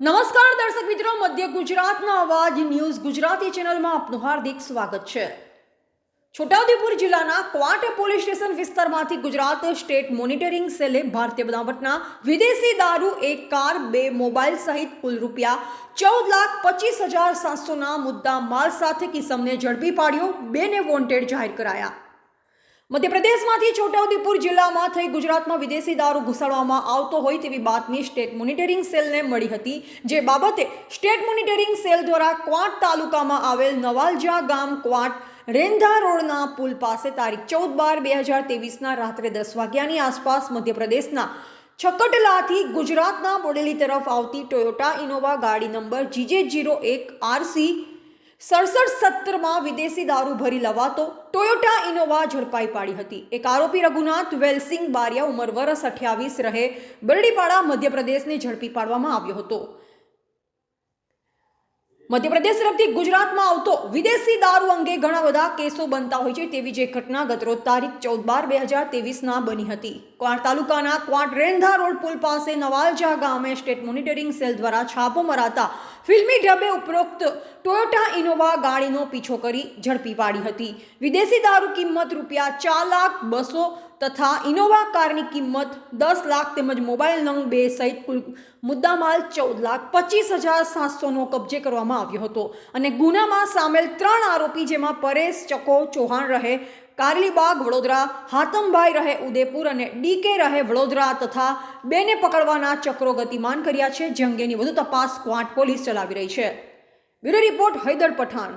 નમસ્કાર દર્શક મિત્રો, મધ્ય ગુજરાતના અવાજ ન્યૂઝ ગુજરાતી ચેનલમાં આપનું હાર્દિક સ્વાગત છે. છોટાઉદેપુર જિલ્લાના ક્વાટ પોલીસ સ્ટેશન વિસ્તારમાંથી ગુજરાત સ્ટેટ મોનિટરિંગ સેલે ભારતીય બનાવટના વિદેશી દારૂ, એક કાર, બે મોબાઈલ સહિત કુલ રૂપિયા ચૌદ લાખ પચીસ હજાર સાતસોના મુદ્દા માલ સાથે કિસમને ઝડપી પાડ્યો. બેને વોન્ટેડ જાહેર કરાયા. મધ્યપ્રદેશમાંથી છોટાઉદેપુર જિલ્લામાં થઈ ગુજરાતમાં વિદેશી દારૂ ઘુસાડવામાં આવતો હોય તેવી બાતમી સ્ટેટ મોનિટરિંગ સેલને મળી હતી, જે બાબતે સ્ટેટ મોનિટરિંગ સેલ દ્વારા ક્વાંટ તાલુકામાં આવેલ નવાલજા ગામ ક્વાંટ રેંધા રોડના પુલ પાસે તારીખ ચૌદ બાર બે હજાર તેવીસના રાત્રે દસ વાગ્યાની આસપાસ મધ્યપ્રદેશના છકટલાથી ગુજરાતના બોડેલી તરફ આવતી ટોયોટા ઇનોવા ગાડી નંબર જીજે જીરો એક આરસી સડસઠ સત્તરમાં વિદેશી દારૂ ભરી લવાતો ટોયોટા ઇનોવા ઝડપાઈ પાડી હતી. એક આરોપી રઘુનાથ વેલસિંગ બારિયા ઉંમર વરસ અઠ્યાવીસ રહે બરડીપાડા મધ્યપ્રદેશને ઝડપી પાડવામાં આવ્યો હતો. મધ્યપ્રદેશ તરફથી ગુજરાતમાં આવતો વિદેશી દારૂ અંગે ઘણા બધા કેસો બનતા હોય છે તેવી જે ઘટના ગતરોજ તારીખ ચૌદ બાર બે હજાર તેવીસના બની હતી. ક્વાંટ તાલુકાના ક્વાંટ રેંધા રોડ પુલ પાસે નવાલજા ગામે સ્ટેટ મોનિટરિંગ સેલ દ્વારા છાપો મરાતા ફિલ્મી ઢબે ઉપરોક્ત ટોયોટા ઇનોવા ગાડીનો પીછો કરી ઝડપી પાડી હતી. વિદેશી દારૂ કિંમત રૂપિયા ચાર લાખ બસો તથા ઇનોવા કારની કિંમત દસ લાખ તેમજ મોબાઈલ નંગ બે સહિત કુલ મુદ્દામાલ ચૌદ લાખ પચીસ હજાર સાતસોનો કબજે કરવામાં આવ્યો હતો. અને ગુનામાં સામેલ ત્રણ આરોપી જેમાં પરેશ ચકો ચૌહાણ રહે, કારલીબાગ વડોદરા હાતમભાઈ રહે ઉદેપુર અને ડીકે રહે વડોદરા તથા બેને પકડવાના ચક્રો ગતિમાન કર્યા છે, જે અંગેની વધુ તપાસ ક્વાંટ પોલીસ ચલાવી રહી છે. Bureau report Haidar Pathan.